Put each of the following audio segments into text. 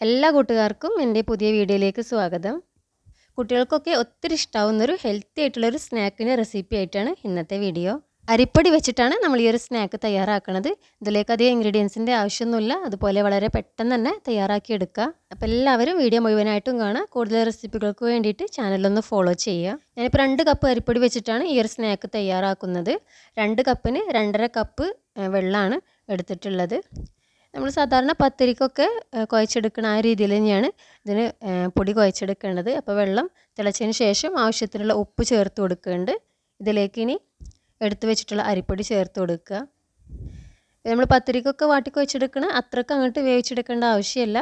എല്ലാ കൂട്ടുകാർക്കും എന്റെ പുതിയ വീഡിയോയിലേക്ക് സ്വാഗതം. കുട്ടികൾക്കൊക്കെ ഒത്തിരി ഇഷ്ടാവുന്നൊരു ഹെൽത്തി ആയിട്ടുള്ള ഒരു സ്നാക്കിന്റെ റെസിപ്പി ആയിട്ടാണ് ഇന്നത്തെ വീഡിയോ. അരിപ്പൊടി വെച്ചിട്ടാണ് നമ്മൾ ഈ ഒരു സ്നാക്ക് തയ്യാറാക്കുന്നത് ഇതിലേക്ക് അധികം ഇൻഗ്രീഡിയൻസിന്റെ ആവശ്യമൊന്നുമില്ല. അതുപോലെ വളരെ പെട്ടെന്ന് തന്നെ തയ്യാറാക്കി എടുക്കുക. അപ്പോൾ എല്ലാവരും വീഡിയോ മുഴുവനായിട്ടും കാണുക. കൂടുതൽ റെസിപ്പികൾക്ക് വേണ്ടിയിട്ട് ചാനലൊന്ന് ഫോളോ ചെയ്യുക. ഞാനിപ്പോൾ രണ്ട് കപ്പ് അരിപ്പൊടി വെച്ചിട്ടാണ് ഈ ഒരു സ്നാക്ക് തയ്യാറാക്കുന്നത്. രണ്ട് കപ്പിന് രണ്ടര കപ്പ് വെള്ളമാണ് എടുത്തിട്ടുള്ളത്. നമ്മൾ സാധാരണ പത്തിരിക്കൊക്കെ കുഴച്ചെടുക്കണ ആ രീതിയിൽ തന്നെയാണ് ഇതിന് പൊടി കുഴച്ചെടുക്കേണ്ടത്. അപ്പോൾ വെള്ളം തിളച്ചതിന് ശേഷം ആവശ്യത്തിനുള്ള ഉപ്പ് ചേർത്ത് കൊടുക്കുന്നുണ്ട് ഇതിലേക്ക് ഇനി എടുത്തു വെച്ചിട്ടുള്ള അരിപ്പൊടി ചേർത്ത് കൊടുക്കുക. നമ്മൾ പത്തിരിക്കൊക്കെ വാട്ടി കുഴച്ചെടുക്കണ അത്രയ്ക്ക് അങ്ങോട്ട് വേവിച്ചെടുക്കേണ്ട ആവശ്യമില്ല.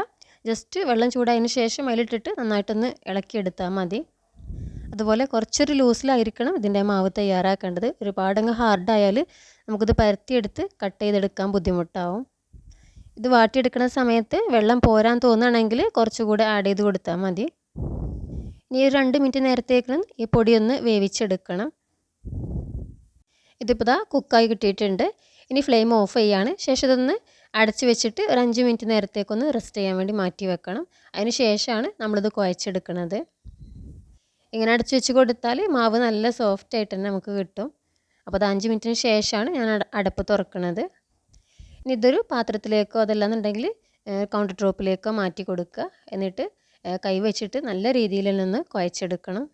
ജസ്റ്റ് വെള്ളം ചൂടായതിന് ശേഷം അതിലിട്ടിട്ട് നന്നായിട്ടൊന്ന് ഇളക്കിയെടുത്താൽ മതി. അതുപോലെ കുറച്ചൊരു ലൂസിലായിരിക്കണം ഇതിന്റെ മാവ് തയ്യാറാക്കേണ്ടത്. ഒരുപാടങ്ങ് ഹാർഡായാൽ നമുക്കിത് പരത്തിയെടുത്ത് കട്ട് ചെയ്തെടുക്കാൻ ബുദ്ധിമുട്ടാവും. ഇത് വാട്ടിയെടുക്കുന്ന സമയത്ത് വെള്ളം പോരാൻ തോന്നുകയാണെങ്കിൽ കുറച്ചുകൂടെ ആഡ് ചെയ്ത് കൊടുത്താൽ മതി. ഇനി ഒരു രണ്ട് മിനിറ്റ് നേരത്തേക്ക് ഈ പൊടി ഒന്ന് വേവിച്ചെടുക്കണം ഇതിപ്പോൾ ഇതാ കുക്കായി കിട്ടിയിട്ടുണ്ട്. ഇനി ഫ്ലെയിം ഓഫ് ചെയ്യാണ്. ശേഷം ഇതൊന്ന് അടച്ചു വെച്ചിട്ട് ഒരു അഞ്ച് മിനിറ്റ് നേരത്തേക്കൊന്ന് റെസ്റ്റ് ചെയ്യാൻ വേണ്ടി മാറ്റി വെക്കണം. അതിന് ശേഷമാണ് നമ്മളിത് കുഴച്ചെടുക്കുന്നത് ഇങ്ങനെ അടച്ചു വെച്ച് കൊടുത്താൽ മാവ് നല്ല സോഫ്റ്റ് ആയിട്ട് തന്നെ നമുക്ക് കിട്ടും. അപ്പോൾ അത് അഞ്ച് മിനിറ്റിന് ശേഷമാണ് ഞാൻ അടപ്പ് തുറക്കുന്നത് ഇതൊരു പാത്രത്തിലേക്കോ അതല്ലാന്നുണ്ടെങ്കിൽ കൗണ്ടർ ടോപ്പിലേക്കോ മാറ്റി കൊടുക്കുക. എന്നിട്ട് കൈ വെച്ചിട്ട് നല്ല രീതിയിൽ നിന്ന് കുഴച്ചെടുക്കണം.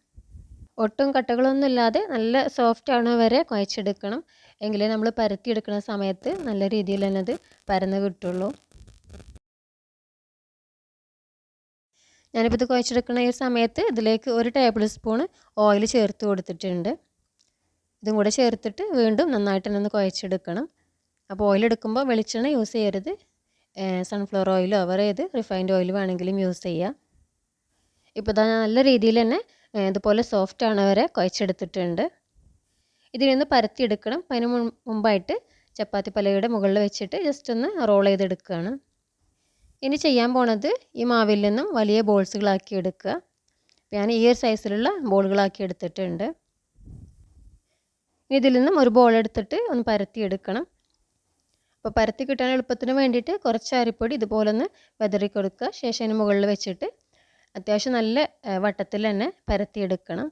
ഒട്ടും കട്ടകളൊന്നും ഇല്ലാതെ നല്ല സോഫ്റ്റ് ആണ് വരെ കുഴച്ചെടുക്കണം. എങ്കിലേ നമ്മൾ പരത്തിയെടുക്കുന്ന സമയത്ത് നല്ല രീതിയിൽ തന്നെ അത് പരന്ന് കിട്ടുള്ളൂ. ഞാനിപ്പോൾ ഇത് കുഴച്ചെടുക്കുന്ന ഈ സമയത്ത് ഇതിലേക്ക് ഒരു ടേബിൾ സ്പൂണ് ഓയിൽ ചേർത്ത് കൊടുത്തിട്ടുണ്ട്. ഇതും കൂടെ ചേർത്തിട്ട് വീണ്ടും നന്നായിട്ട് തന്നെ ഒന്ന് കുഴച്ചെടുക്കണം. അപ്പോൾ ഓയിൽ എടുക്കുമ്പോൾ വെളിച്ചെണ്ണ യൂസ് ചെയ്യരുത്. സൺഫ്ലവർ ഓയിലോ അവർ ഏത് റിഫൈൻഡ് ഓയിൽ വേണമെങ്കിലും യൂസ് ചെയ്യുക ഇപ്പോൾ ഇതാ നല്ല രീതിയിൽ തന്നെ ഇതുപോലെ സോഫ്റ്റ് ആണ് വരെ കുഴച്ചെടുത്തിട്ടുണ്ട്. ഇതിനൊന്ന് പരത്തിയെടുക്കണം അതിന് മുമ്പായിട്ട് ചപ്പാത്തി പലകയുടെ മുകളിൽ വെച്ചിട്ട് ജസ്റ്റ് ഒന്ന് റോൾ ചെയ്തെടുക്കുകയാണ്. ഇനി ചെയ്യാൻ പോണത് ഈ മാവിൽ നിന്നും വലിയ ബോൾസുകളാക്കി എടുക്കുക. ഞാൻ ഈ ഒരു സൈസിലുള്ള ബോളുകളാക്കി എടുത്തിട്ടുണ്ട്. ഇതിൽ നിന്നും ഒരു ബോൾ എടുത്തിട്ട് ഒന്ന് പരത്തിയെടുക്കണം അപ്പോൾ പരത്തി കിട്ടാൻ എളുപ്പത്തിന് വേണ്ടിയിട്ട് കുറച്ച് അരിപ്പൊടി ഇതുപോലെ ഒന്ന് വെതറി കൊടുക്കുക. ശേഷം അതിന് മുകളിൽ വെച്ചിട്ട് അത്യാവശ്യം നല്ല വട്ടത്തിൽ തന്നെ പരത്തിയെടുക്കണം.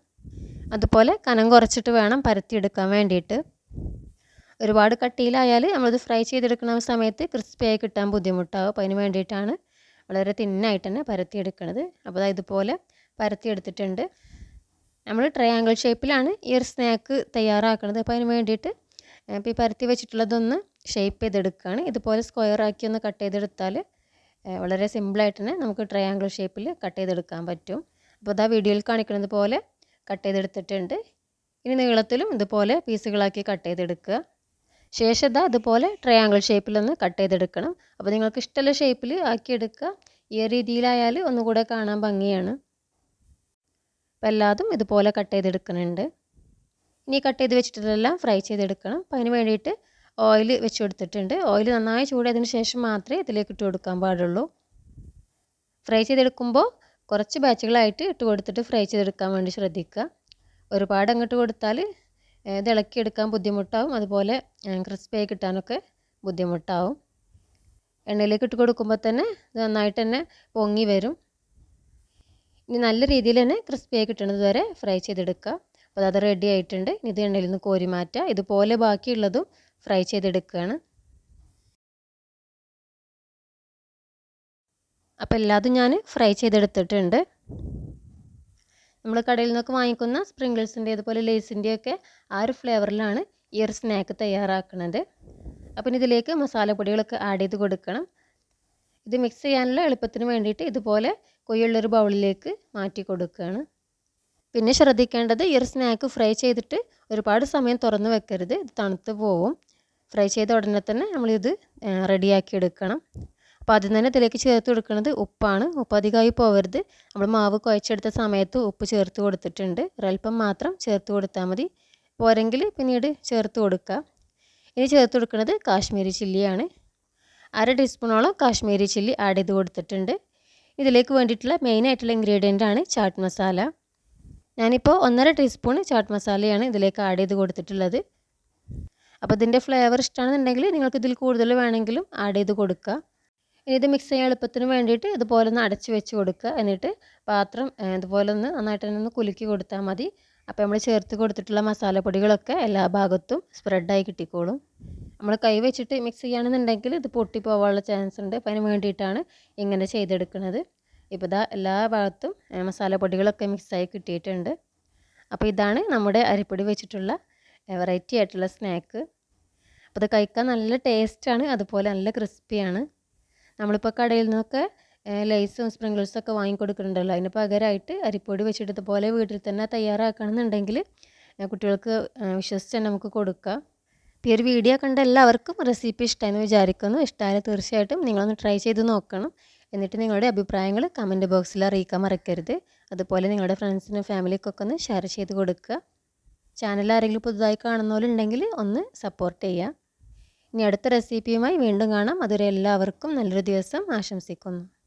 അതുപോലെ കനം കുറച്ചിട്ട് വേണം പരത്തിയെടുക്കാൻ വേണ്ടിയിട്ട്. ഒരുപാട് കട്ടിയിലായാൽ നമ്മളത് ഫ്രൈ ചെയ്തെടുക്കുന്ന സമയത്ത് ക്രിസ്പിയായി കിട്ടാൻ ബുദ്ധിമുട്ടാകും അപ്പോൾ അതിന് വേണ്ടിയിട്ടാണ് വളരെ തിന്നായിട്ട് തന്നെ പരത്തിയെടുക്കുന്നത് അപ്പോൾ ഇതുപോലെ പരത്തിയെടുത്തിട്ടുണ്ട്. നമ്മൾ ട്രയാങ്കിൾ ഷേപ്പിലാണ് ഈ ഒരു സ്നാക്ക് തയ്യാറാക്കുന്നത് അപ്പോൾ അതിന് വേണ്ടിയിട്ട് ഇപ്പോൾ ഈ പരത്തി വെച്ചിട്ടുള്ളതൊന്ന് ഷേപ്പ് ചെയ്തെടുക്കുകയാണ്. ഇതുപോലെ സ്ക്വയർ ആക്കി ഒന്ന് കട്ട് ചെയ്തെടുത്താൽ വളരെ സിമ്പിളായിട്ട് തന്നെ നമുക്ക് ട്രയാങ്കിൾ ഷേപ്പിൽ കട്ട് ചെയ്തെടുക്കാൻ പറ്റും. അപ്പോൾ അതാ വീഡിയോയിൽ കാണിക്കുന്നത് പോലെ കട്ട് ചെയ്തെടുത്തിട്ടുണ്ട്. ഇനി നീളത്തിലും ഇതുപോലെ പീസുകളാക്കി കട്ട് ചെയ്തെടുക്കുക. ശേഷം ഇതാ ഇതുപോലെ ട്രയാങ്കിൾ ഷേപ്പിലൊന്ന് കട്ട് ചെയ്തെടുക്കണം. അപ്പോൾ നിങ്ങൾക്ക് ഇഷ്ടമുള്ള ഷേപ്പിൽ ആക്കിയെടുക്കുക. ഈ രീതിയിലായാൽ ഒന്നുകൂടെ കാണാൻ ഭംഗിയാണ്. അപ്പോൾ എല്ലാതും ഇതുപോലെ കട്ട് ചെയ്തെടുക്കുന്നുണ്ട്. ഇനി കട്ട് ചെയ്ത് വെച്ചിട്ടെല്ലാം ഫ്രൈ ചെയ്തെടുക്കണം. അപ്പോൾ അതിന് വേണ്ടിയിട്ട് ഓയിൽ വെച്ച് കൊടുത്തിട്ടുണ്ട് ഓയിൽ നന്നായി ചൂടായതിന് ശേഷം മാത്രമേ ഇതിലേക്ക് ഇട്ട് കൊടുക്കാൻ പാടുള്ളൂ. ഫ്രൈ ചെയ്തെടുക്കുമ്പോൾ കുറച്ച് ബാച്ചുകളായിട്ട് ഇട്ട് കൊടുത്തിട്ട് ഫ്രൈ ചെയ്തെടുക്കാൻ വേണ്ടി ശ്രദ്ധിക്കുക. ഒരുപാട് അങ്ങോട്ട് കൊടുത്താൽ ഇത് ഇളക്കിയെടുക്കാൻ ബുദ്ധിമുട്ടാവും. അതുപോലെ ക്രിസ്പിയായി കിട്ടാനൊക്കെ ബുദ്ധിമുട്ടാവും. എണ്ണയിലേക്ക് ഇട്ട് കൊടുക്കുമ്പോൾ തന്നെ ഇത് നന്നായിട്ട് തന്നെ പൊങ്ങി വരും. ഇനി നല്ല രീതിയിൽ തന്നെ ക്രിസ്പിയായി കിട്ടുന്നത് വരെ ഫ്രൈ ചെയ്തെടുക്കുക. അപ്പോൾ അത് റെഡി ആയിട്ടുണ്ട്. ഇനി ഇത് എണ്ണയിൽ നിന്ന് കോരി മാറ്റുക. ഇതുപോലെ ബാക്കിയുള്ളതും ഫ്രൈ ചെയ്തെടുക്കുകയാണ് അപ്പോൾ എല്ലാതും ഞാൻ ഫ്രൈ ചെയ്തെടുത്തിട്ടുണ്ട്. നമ്മൾ കടയിൽ നിന്നൊക്കെ വാങ്ങിക്കുന്ന സ്പ്രിങ്കിൾസിന്റെ അതുപോലെ ലേസിന്റെയൊക്കെ ആ ഒരു ഫ്ലേവറിലാണ് ഈ ഒരു സ്നാക്ക് തയ്യാറാക്കുന്നത് അപ്പം ഇതിലേക്ക് മസാലപ്പൊടികളൊക്കെ ആഡ് ചെയ്ത് കൊടുക്കണം. ഇത് മിക്സ് ചെയ്യാനുള്ള എളുപ്പത്തിന് വേണ്ടിയിട്ട് ഇതുപോലെ കൊയ്യുള്ളൊരു ബൗളിലേക്ക് മാറ്റി കൊടുക്കുകയാണ് പിന്നെ ശ്രദ്ധിക്കേണ്ടത് ഈ ഒരു സ്നാക്ക് ഫ്രൈ ചെയ്തിട്ട് ഒരുപാട് സമയം തുറന്ന് വെക്കരുത്. ഇത് തണുത്ത് പോവും. ഫ്രൈ ചെയ്ത ഉടനെ തന്നെ നമ്മളിത് റെഡിയാക്കി എടുക്കണം. അപ്പോൾ ആദ്യം തന്നെ ഇതിലേക്ക് ചേർത്ത് കൊടുക്കുന്നത് ഉപ്പാണ്. ഉപ്പ് അധികമായി പോകരുത് നമ്മൾ മാവ് കുഴച്ചെടുത്ത സമയത്ത് ഉപ്പ് ചേർത്ത് കൊടുത്തിട്ടുണ്ട്. ഒരൽപ്പം മാത്രം ചേർത്ത് കൊടുത്താൽ മതി. പോരെങ്കിൽ പിന്നീട് ചേർത്ത് കൊടുക്കുക ഇനി ചേർത്ത് കൊടുക്കുന്നത് കാശ്മീരി ചില്ലിയാണ്. അര ടീസ്പൂണോളം കാശ്മീരി ചില്ലി ആഡ് ചെയ്ത് കൊടുത്തിട്ടുണ്ട്. ഇതിലേക്ക് വേണ്ടിയിട്ടുള്ള മെയിനായിട്ടുള്ള ഇൻഗ്രീഡിയന്റ് ആണ് ചാട്ട് മസാല. ഞാനിപ്പോൾ ഒന്നര ടീസ്പൂൺ ചാട്ട് മസാലയാണ് ഇതിലേക്ക് ആഡ് ചെയ്ത് കൊടുത്തിട്ടുള്ളത്. അപ്പോൾ ഇതിന്റെ ഫ്ലേവർ ഇഷ്ടമാണെന്നുണ്ടെങ്കിൽ നിങ്ങൾക്ക് ഇതിൽ കൂടുതൽ വേണമെങ്കിലും ആഡ് ചെയ്ത് കൊടുക്കുക. ഇനി ഇത് മിക്സ് ചെയ്യാൻ എളുപ്പത്തിന് വേണ്ടിയിട്ട് ഇതുപോലെ ഒന്ന് അടച്ച് വെച്ച് കൊടുക്കുക. എന്നിട്ട് പാത്രം ഇതുപോലെ ഒന്ന് നന്നായിട്ട് തന്നെ ഒന്ന് കുലുക്കി കൊടുത്താൽ മതി. അപ്പോൾ നമ്മൾ ചേർത്ത് കൊടുത്തിട്ടുള്ള മസാലപ്പൊടികളൊക്കെ എല്ലാ ഭാഗത്തും സ്പ്രെഡായി കിട്ടിക്കോളും. നമ്മൾ കൈ വെച്ചിട്ട് മിക്സ് ചെയ്യുകയാണെന്നുണ്ടെങ്കിൽ ഇത് പൊട്ടി പൊട്ടിപ്പോവാനുള്ള ചാൻസ് ഉണ്ട്. അപ്പോൾ അതിന് വേണ്ടിയിട്ടാണ് ഇങ്ങനെ ചെയ്തെടുക്കുന്നത്. ഇപ്പോൾ ഇതാ എല്ലാ ഭാഗത്തും മസാലപ്പൊടികളൊക്കെ മിക്സായി കിട്ടിയിട്ടുണ്ട്. അപ്പോൾ ഇതാണ് നമ്മുടെ അരിപ്പൊടി വെച്ചിട്ടുള്ള വെറൈറ്റി ആയിട്ടുള്ള സ്നാക്ക്. അപ്പോൾ ഇത് കഴിക്കാൻ നല്ല ടേസ്റ്റാണ് അതുപോലെ നല്ല ക്രിസ്പിയാണ്. നമ്മളിപ്പോൾ കടയിൽ നിന്നൊക്കെ ലൈസും സ്പ്രിങ്കിൾസും ഒക്കെ വാങ്ങിക്കൊടുക്കുന്നുണ്ടല്ലോ. അതിന് പകരമായിട്ട് അരിപ്പൊടി വെച്ചിട്ട് ഇതുപോലെ വീട്ടിൽ തന്നെ തയ്യാറാക്കണമെന്നുണ്ടെങ്കിൽ കുട്ടികൾക്ക് വിശ്വസിച്ച് തന്നെ നമുക്ക് കൊടുക്കാം. ഈ ഒരു വീഡിയോ കണ്ട എല്ലാവർക്കും റെസിപ്പി ഇഷ്ടമെന്ന് വിചാരിക്കുന്നു. ഇഷ്ടമായാലും തീർച്ചയായിട്ടും നിങ്ങളൊന്ന് ട്രൈ ചെയ്ത് നോക്കണം. എന്നിട്ട് നിങ്ങളുടെ അഭിപ്രായങ്ങൾ കമന്റ് ബോക്സിൽ അറിയിക്കാൻ മറക്കരുത്. അതുപോലെ നിങ്ങളുടെ ഫ്രണ്ട്സിനും ഫാമിലിക്കൊക്കെ ഒന്ന് ഷെയർ ചെയ്ത് കൊടുക്കുക. ചാനൽ ആരെങ്കിലും പുതുതായി കാണുന്നവരുണ്ടെങ്കിൽ ഒന്ന് സപ്പോർട്ട് ചെയ്യുക. ഇനി അടുത്ത റെസിപ്പിയുമായി വീണ്ടും കാണാം. അതുവരെ എല്ലാവർക്കും നല്ലൊരു ദിവസം ആശംസിക്കുന്നു.